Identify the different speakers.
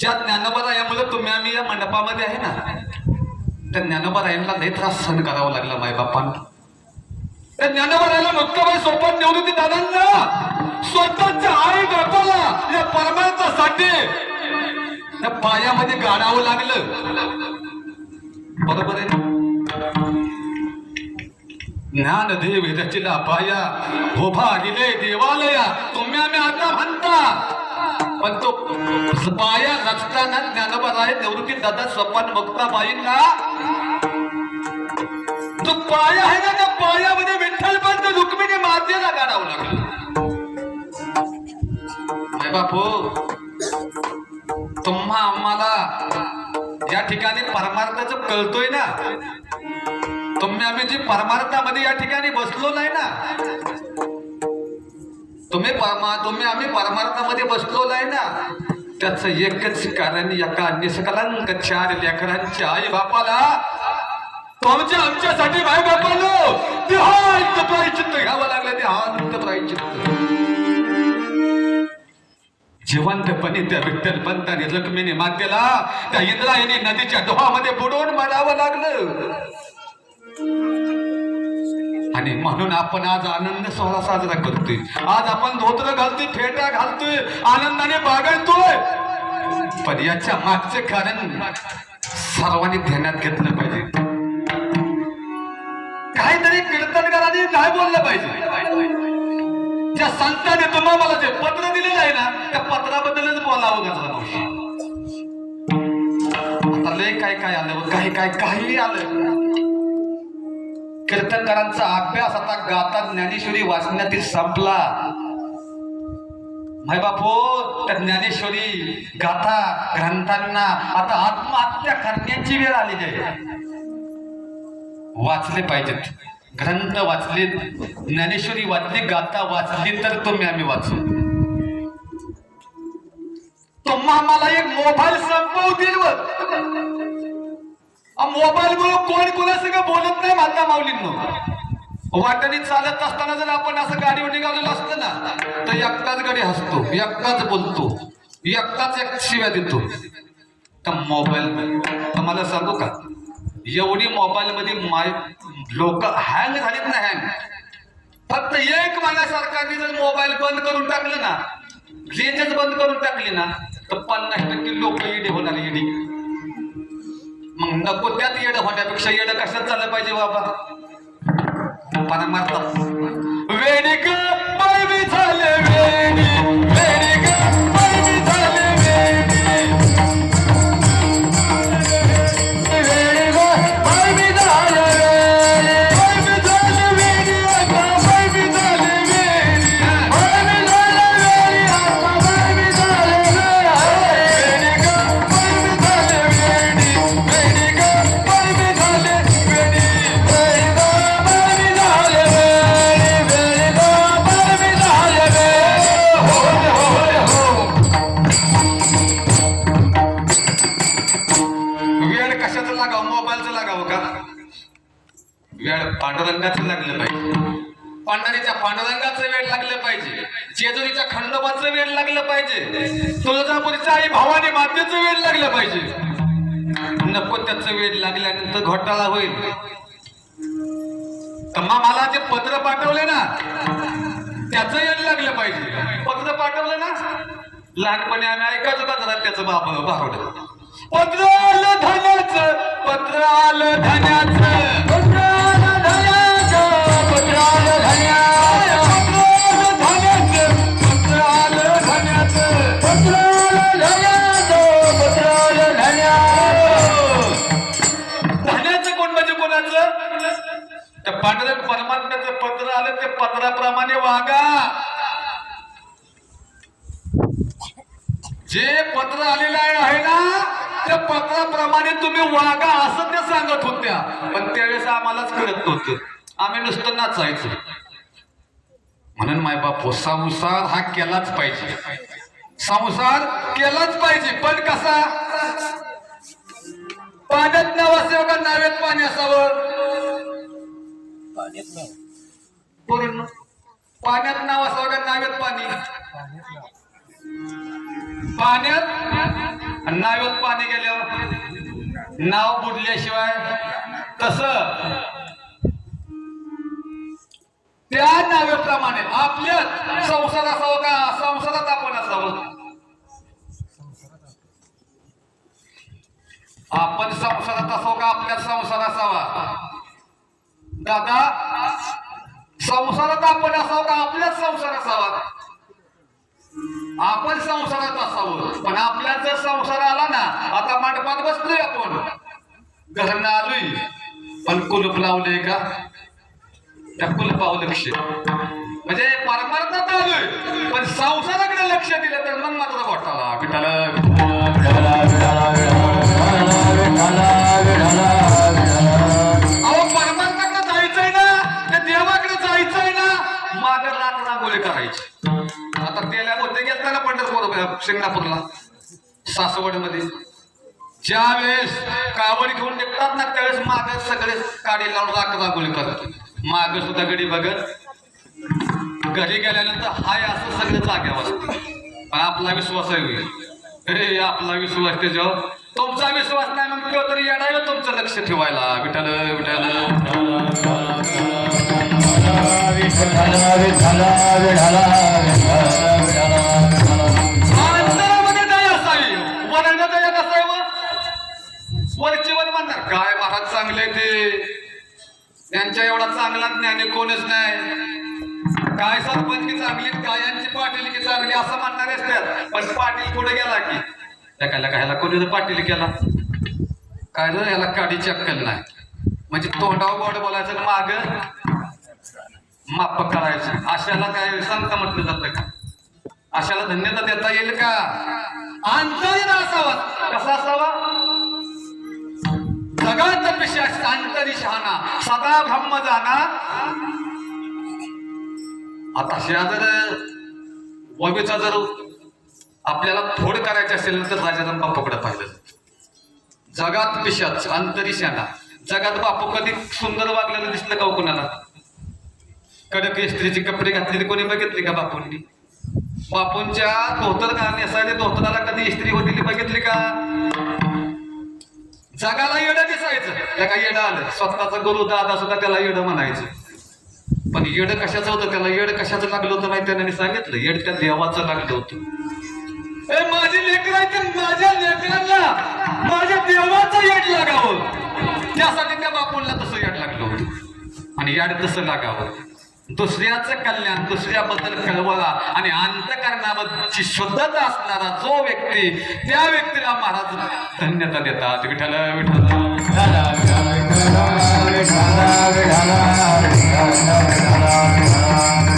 Speaker 1: ज्या ज्ञानोबरायामुळे तुम्ही आम्ही या मंडपामध्ये आहे ना. त्या ज्ञानोबरायांना लय त्रास सहन करावा लागला मायबापांना. त्या ज्ञानोबरायाला नुकतं सोपन निवृत्ती दादांना स्वतःच्या आई बापाला या परमार्थासाठी त्या पायामध्ये गाडावं लागलं. बरोबर आहे ज्ञान देव रचिला पाया उभा गेले देवालया तुम्ही आम्ही आता म्हणता पण तो पाया रचताना ज्ञानोबराय निवृत्ती दादा स्वप्न का? तो पाया आहे ना त्या पायामध्ये विठ्ठल पंत रुक्मिणी मातेला गाडावं लागलं. अरे बापू तुम्हा आम्हाला या ठिकाणी परमार्थाच कळतोय ना. तुम्ही आम्ही जी परमार्थामध्ये या ठिकाणी बसलो नाही ना तुम्ही परमा तुम्ही आम्ही परमार्थामध्ये बसलो आहे ना. त्याचं एकच कारण एका निष्कलंक चार लेकरांच्या आई बापाला तुमच्या आमच्यासाठी भाई बापालो देहांत प्रायचित्त घ्यावं लागलं देहांत प्रायचित्त. जिवंतपणे त्या विठ्ठल पंताने जखमीने मातेला त्या इंद्रायणी नदीच्या डोहामध्ये बुडवून मारावं लागलं. आणि म्हणून आपण आज आनंद सोहळा साजरा करतोय. आज आपण धोत्र घालतोय फेटा घालतोय आनंदाने बागळतोय पण याच्या मागचे कारण सर्वांनी ध्यानात घेतलं पाहिजे. काहीतरी कीर्तनकारांनी काय बोललं पाहिजे. ज्या संतांनी तुम्हाला जे पत्र दिलेलं आहे ना त्या पत्राबद्दलच बोलावं गजरा आता लय काय काय आलं काही काय काही आलं. कीर्तनकारांचा अभ्यास आता गाता ज्ञानेश्वरी वाचण्यातील संपला. माय बापू तर ज्ञानेश्वरी गाथा ग्रंथांना आता आत्महत्या करण्याची वेळ आलेली आहे. वाचले पाहिजेत. ग्रंथ वाचले ज्ञानेश्वरी वाचली गाथा वाचली तर तुम्ही आम्ही वाचू. तुम्हा मला एक मोबाईल संपवतील मोबाईल मुळे कोण कोणासंग बोलत नाही माता माऊलींनो. वाटणी चालत असताना जर आपण असं गाडीवर निघालेलो असतं ना तर एकटाच गाडी हसतो एकटाच बोलतो एकटाच एक शिव्या देतो. तर मोबाईल तुम्हाला सांगू का एवढी मोबाईल मध्ये माय लोक हँग झालीत ना हँग फक्त एक महिना सरकारने जर मोबाईल बंद करून टाकलं ना रेंजच बंद करून टाकली ना तर पन्नास टक्के लोक येडे होणार येडी मग नको त्यात येडं होण्यापेक्षा येडं कशात झालं पाहिजे बाबा? परमार्थ वेणी ग बाई झाले लागावं का? वेळ पांडुरंगाचं लागलं पाहिजे. पांढरीच्या पांडुरंगाचं वेळ लागलं पाहिजे. जेजुरीच्या खंडोबाचं वेळ लागलं पाहिजे. तुळजापूरच्या आई भावाने मातेचं वेळ लागलं पाहिजे. नको त्याचं वेळ लागल्यानंतर घोटाळा होईल. मला जे पत्र पाठवले ना त्याचं वेळ लागलं पाहिजे. पत्र पाठवलं ना? लहानपणी आम्ही ऐकायचो का जरा त्याचं बाबा बारोड पत्र आलं धन्याचं पत्र आलं कोण म्हणजे कोणाचं? त्या पांढऱ्या परमात्म्याचं पत्र आलं ते पत्राप्रमाणे वागा. जे पत्र आलेलं आहे ना त्या पत्राप्रमाणे तुम्ही वागा असं त्या सांगत होत्या. पण त्यावेळेस आम्हालाच कळत नव्हतं. आम्ही नुसतं नाचायचो. म्हणून मायबाप संसार हा केलाच पाहिजे. संसार केलाच पाहिजे पण कसा? पाण्यात नाव असावं का नावेत पाणी असावं? पाण्यात नाव असावं का नावेत पाणी? पाण्यात नावेत पाणी गेल्यावर नाव बुडल्याशिवाय तस त्या नावेप्रमाणे आपल्या संसार असावं का संसारात आपण असावं? आपण संसारात असो का आपल्या संसार असावा? दादा संसारात आपण असावं का आपल्याच संसार असावा? आपण संसारात असावं. पण आपल्या जर संसार आला ना आता मंडपात बसलोय आपण. घरांना आलोय. पण कुलप लावलंय का? त्या कुलपाव लक्ष म्हणजे परमार्थात आलोय. पण संसाराकडे लक्ष दिलं तर मग मात्र वाटाला विठाला अहो परमार्थाकडे जायचंय ना त्या देवाकडे जायचंय ना मागे रात करायची. आता तेल्या होते घेतला ना पंढरपूर शिंगणापूरला सासवडमध्ये. ज्या वेळेस कावड घेऊन निघतात ना त्यावेळेस माग सगळे काडी लावून राख गोळी करतात. माग सुद्धा गडी बघत. घरी गेल्यानंतर हाय असं सगळं जाग्यावर आपला विश्वास आहे अरे आपला विश्वास त्याच्यावर तुमचा विश्वास नाही मग तो तरी येणार तुमचं लक्ष ठेवायला. विठ्ठल विठ्ठल विठ्ठल विठ्ठल विठ्ठल त्यांच्या एवढा चांगला ज्ञानी कोणच नाही. काय सरपंच की चांगली काय यांची पाटील की चांगली असं म्हणणारे असतात. पण पाटील पुढे गेला की? एकाला कायला कोणी पाटील केला? काय ह्याला याला काडीची अक्कल नाही? म्हणजे तोंडावर गोड बोलायचं माग माप करायचं अशाला काय संत म्हटलं जातं का? अशाला धन्यता देता येईल का? अंतर असावा. कसा असावा? जगात विषय अंतरी शहाणा सदा ब्रह्म जाना. आता शा जर वबीचा जर आपल्याला फोड करायची असेल तर राजाराम बापूकडे पाहिलं जगात पिशाच अंतरी शहाणा. जगात बापू कधी सुंदर वागलेलं दिसलं का कोणाला कुणाला? कडक इस्त्रीचे कपडे घातलेले कोणी बघितले का बापूंनी? बापूंच्या धोतर का नेसायला धोतराला कधी इस्त्री होती बघितली का? जगाला येडं दिसायचं. त्याला येडं आलं. स्वतःचा गुरु दादा सुद्धा त्याला येडं म्हणायचं. पण येडं कशाचं होतं? त्याला येड कशाचं लागलं होतं नाही त्याने सांगितलं. येड त्या देवाचं लागलं होतं. ए माझी लेकर माझ्या लेकरांना माझ्या देवाचं येड लागावं. त्यासाठी त्या बापूला तसं येड लागलं होतं. आणि याड तसं लागावं. दुसऱ्याचं कल्याण दुसऱ्याबद्दल कळवळा आणि अंतकरणाबद्दलची शुद्धता असणारा जो व्यक्ती त्या व्यक्तीला महाराज धन्यता देतात विठ्ठल विठ्ठल विठ्ठल विठ्ठल विठ्ठल